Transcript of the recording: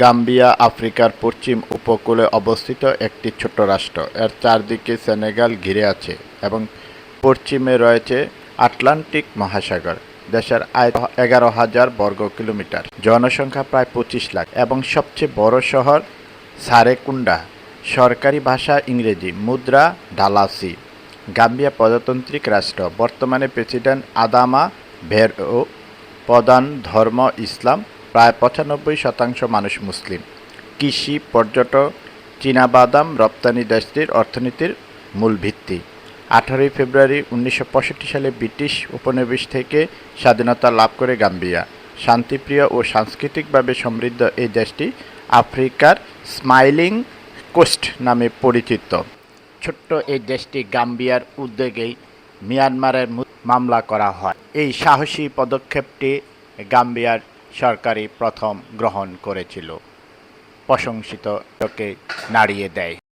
Gambia, আফ্রিকার পশ্চিম উপকূলে অবস্থিত একটি ছোট রাষ্ট্র। এর চারদিকে সেনেগাল ঘিরে আছে এবং পশ্চিমে রয়েছে আটলান্টিক মহাসাগর, দেশের আয় এগারো হাজার বর্গ কিলোমিটার। জনসংখ্যা প্রায় পঁচিশ লাখ এবং সবচেয়ে বড় শহর সারেকুন্ডা। সরকারি ভাষা ইংরেজি, মুদ্রা ডালাসি। গাম্বিয়া প্রজাতান্ত্রিক রাষ্ট্র। বর্তমানে প্রেসিডেন্ট আদামা ভেরো, প্রধান ধর্ম ইসলাম প্রায় পঁচানব্বই শতাংশ মানুষ মুসলিম। কৃষি পর্যটক চীনাবাদাম রপ্তানি দেশটির অর্থনীতির মূল ভিত্তি। আঠারোই ফেব্রুয়ারি উনিশশো পঁয়ষট্টি সালে ব্রিটিশ উপনিবেশ থেকে স্বাধীনতা লাভ করে গাম্বিয়া। শান্তিপ্রিয় ও সাংস্কৃতিকভাবে সমৃদ্ধ এই দেশটি আফ্রিকার স্মাইলিং কোস্ট নামে পরিচিত। ছোট্ট এই দেশটি গাম্বিয়ার উদ্যোগেই মিয়ানমারের মামলা করা হয়। এই সাহসী পদক্ষেপটি গাম্বিয়ার সরকারি প্রথম গ্রহণ করেছিল। প্রশংসিতকে নাড়িয়ে দেয়।